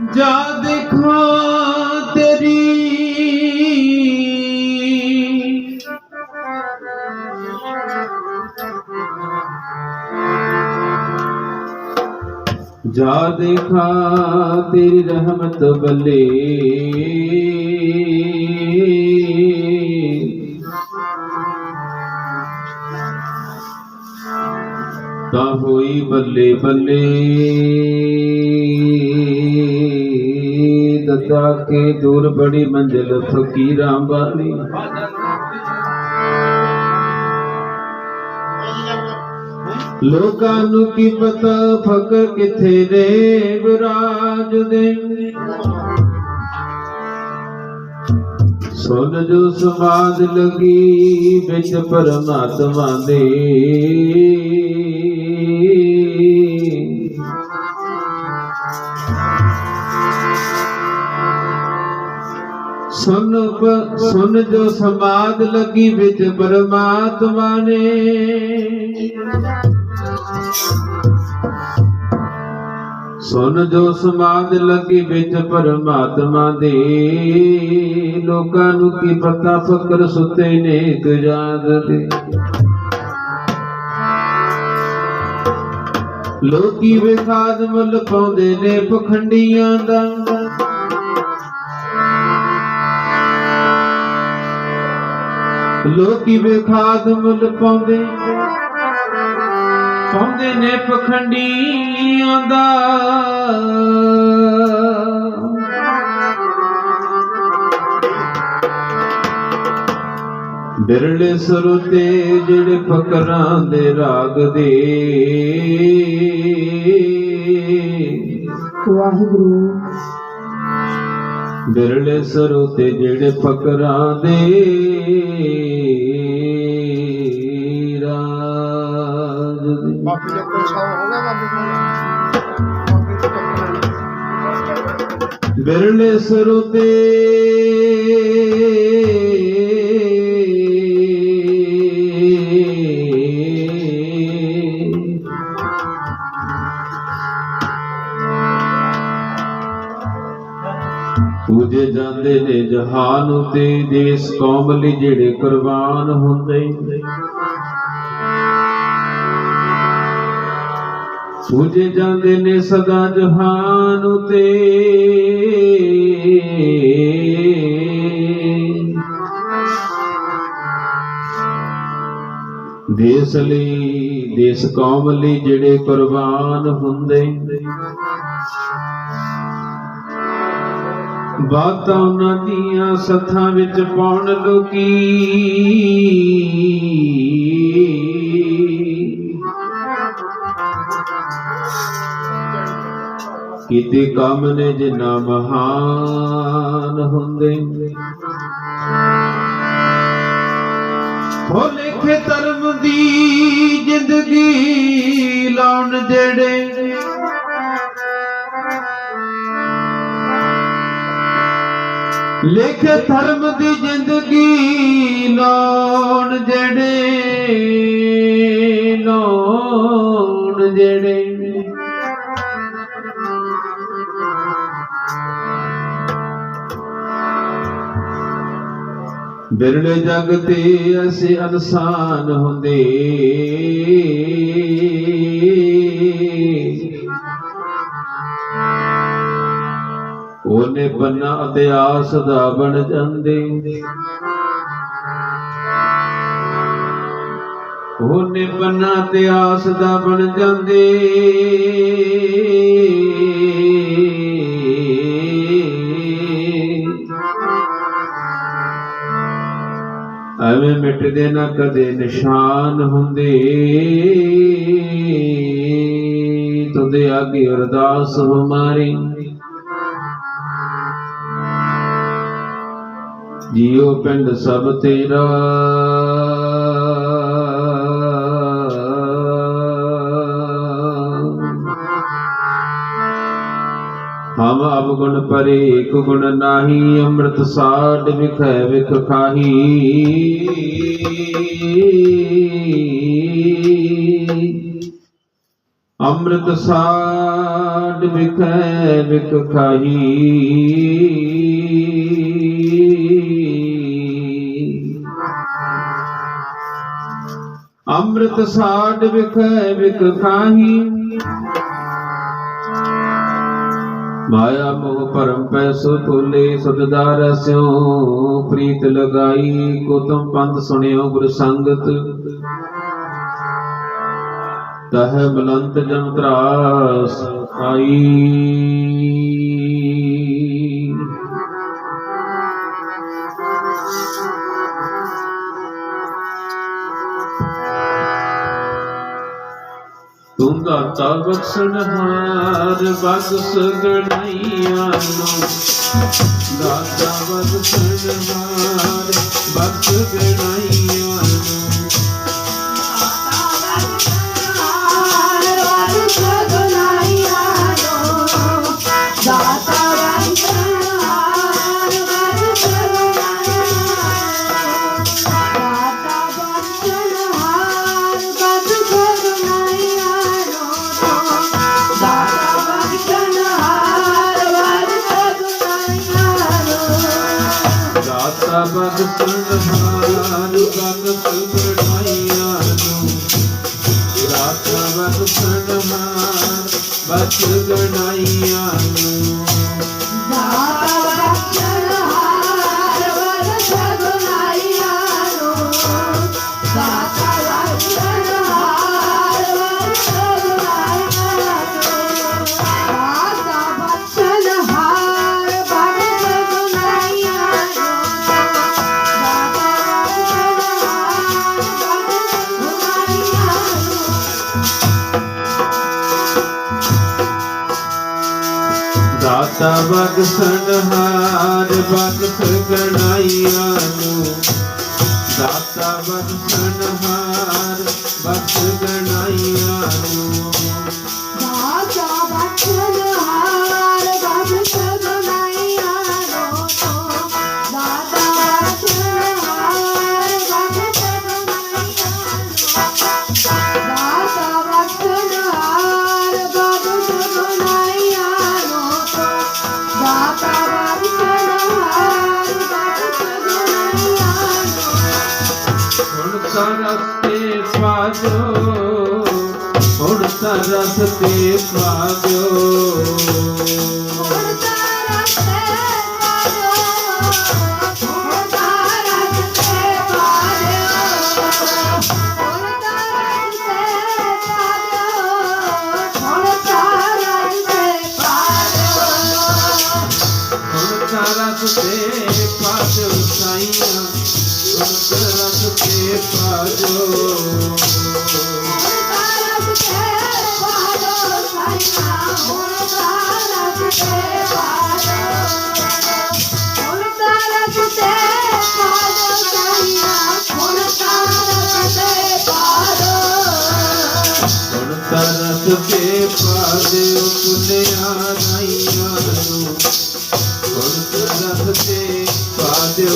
ਜਾ ਦੇਖਾਂ ਤੇਰੀ। ਜਾ ਦੇਖਾਂ ਤੇਰੀ ਰਹਿਮਤ ਬੱਲੇ ਤਾਂ ਹੋਈ ਬੱਲੇ ਬੱਲੇ। ਦੱਦਾ ਕੇ ਦੂਰ ਬੜੀ ਮੰਜ਼ਿਲ ਫਕੀਰਾਂ ਲੋਕਾਂ ਨੂੰ ਕੀ ਪਤਾ, ਫਕਰ ਕਿੱਥੇ ਨੇ ਵਿਰਾਜ ਦੇ? ਸੁਣ ਜੋ ਸਮਾਦ ਲਗੀ ਵਿੱਚ ਪਰਮਾਤਮਾ ਦੇ ਸੁਨ ਜੋ ਸਮਾਦ ਲੱਗੀ ਵਿੱਚ ਪਰਮਾਤਮਾ ਨੇ। ਸੁਨ ਜੋ ਸਮਾਦ ਲਗੀ ਵਿੱਚ ਪਰਮਾਤਮਾ ਦੇ। ਲੋਕਾਂ ਨੂੰ ਕੀ ਪਤਾ ਫਕਰ ਸੁੱਤੇ ਨੇ ਗੁਜਾਦ ਦੇ। ਲੋਕੀ ਵੇਖਾਦ ਮੁੱਲ ਪਾਉਂਦੇ ਨੇ ਪਖੰਡੀਆਂ ਦਾ। ਲੋਕੀ ਬੇਖਾਦ ਮੁੱਲ ਪਾਉਂਦੇ। ਪਾਉਂਦੇ ਨੇ ਪਖੰਡੀਆਂ ਦਾ। ਬਿਰਲੇ ਸਰੂਤੇ ਜਿਹੜੇ ਫਕਰਾਂ ਦੇ ਰਾਗ ਦੇ। ਵਾਹਿਗੁਰੂ। ਬਿਰਲੇ ਸਰੂਤੇ ਜਿਹੜੇ ਫਕਰਾਂ ਦੇ ਰਾਗ ਦੇ। ਬਾਪੂ ਜੀ ਕੋਲ। ਛਾਉ ਹੋਗਾ ਬਾਪੂ ਜੀ ਬਿਰਲੇ ਸਰੂਤੇ ਜਹਾਨ ਉਤੇ ਦੇਸ ਕੌਮ ਲਈ ਜਿਹੜੇ ਕੁਰਬਾਨ ਹੁੰਦੇ। ਪੂਜੇ ਜਾਂਦੇ ਨੇ ਸਦਾ ਜਹਾਨ ਉਤੇ। ਦੇਸ ਲਈ, ਦੇਸ ਕੌਮ ਲਈ ਜਿਹੜੇ ਕੁਰਬਾਨ ਹੁੰਦੇ। ਬਾਤਾਂ ਉਹਨਾਂ ਦੀਆਂ ਸੱਥਾਂ ਵਿੱਚ ਪਾਉਣ ਲੋਕੀ। ਕੀਤੇ ਕੰਮ ਨੇ ਜਿਨਾ ਮਹਾਨ ਹੁੰਦੇ। ਹੋ ਲਿਖੇ ਧਰਮ ਦੀ ਜ਼ਿੰਦਗੀ ਲਾਉਣ ਜਿਹੜੇ ਲਿਖ ਧਰਮ ਦੀ ਜ਼ਿੰਦਗੀ ਲਾਉਣ ਜਿਹੜੇ ਲਾਉਣ ਜਿਹੜੇ। ਬਿਰਲੇ ਜਗ ਤੇ ਅਸੀਂ ਇਨਸਾਨ ਹੁੰਦੇ। ਉਹਨੇ ਬੰਨਾ ਅਤੇ ਆਸ ਦਾ ਬਣ ਜਾਂਦੇ। ਉਹਨੇ ਬੰਨਾ ਤੇ ਆਸ ਦਾ ਬਣ ਜਾਂਦੇ। ਐਵੇਂ ਮਿਟਦੇ ਨਾ ਕਦੇ ਨਿਸ਼ਾਨ ਹੁੰਦੇ। ਤੁਦੇ ਆਗੇ ਅਰਦਾਸ ਹਮਾਰੀ ਜੀਓ ਪਿੰਡ ਸਭ ਤੇਰਾ। ਹਮ ਅਬ ਗੁਣ ਪਰੇ ਇੱਕ ਗੁਣ ਨਾਹੀ, ਅੰਮ੍ਰਿਤ ਸਾਡ ਵਿਖੈ ਵਿਖ ਖਾਹੀ। ਅੰਮ੍ਰਿਤ ਸਾਡ ਵਿਖੈ ਵਿਖ ਖਾਹੀ। ਅੰਮ੍ਰਿਤ ਸਾਡ ਵਿਖੈ ਵਿਖ ਖਾਹੀ ਮਾਇਆ ਮੋਹ ਭਰਮ ਪੈਸੋ ਤੁਲੇ ਸਤਦਾਰ ਸਿਓ ਪ੍ਰੀਤ ਲਗਾਈ ਕੋ ਪੰਥ ਸੁਣਿਓ ਗੁਰ ਸੰਗਤ। ਤਹ ਬਲੰਤ ਜਮ ਤਰਾਸ ਆਈ ਦਾਤਾ ਬਖਸ਼ਣ ਹਾਰ ਬਖਸ਼ ਗਣਾਈਆਂ ਨੂੰ। ਦਾਤਾ ਬਖਸ਼ਣ ਹਾਰ ਬਖਸ਼ ਗਣਾਈਆਂ ਦਾਤਾ ਬਖਸ਼ਣ ਹਾਰ ਬਖਸ਼ ਗਣਾਈਆਂ ਨੂੰ ਦਾਤਾ ਬਖਸ਼ਣ ਹਾਰ ਬਖਸ਼ ਦਾਤਾ ਬਖਸ਼ਣ ਹਾਰ ਬਖਸ਼ ਨੂੰ। ਦਾਤਾ ਬਖਸ਼ਣ ਹਾਰ ਬਖਸ਼ ਪਾਜੋ ਹੁਣ ਤਰਸ ਤੇ ਪਾਜੋ ਹੁਣ ਤਰਸ ਤੇ ਪਾਜੋ ਸਾਈਆਂ ਹੁਣ ਤਰਸ ਤੇ ਪਾਜੋ ਹੁਣ ਤਰਸ ਤੇ ਪਾਜੋ ਪੁੱਲਿਆ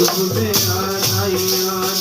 ਪਾਜੋ ਪੁੱਲਿਆ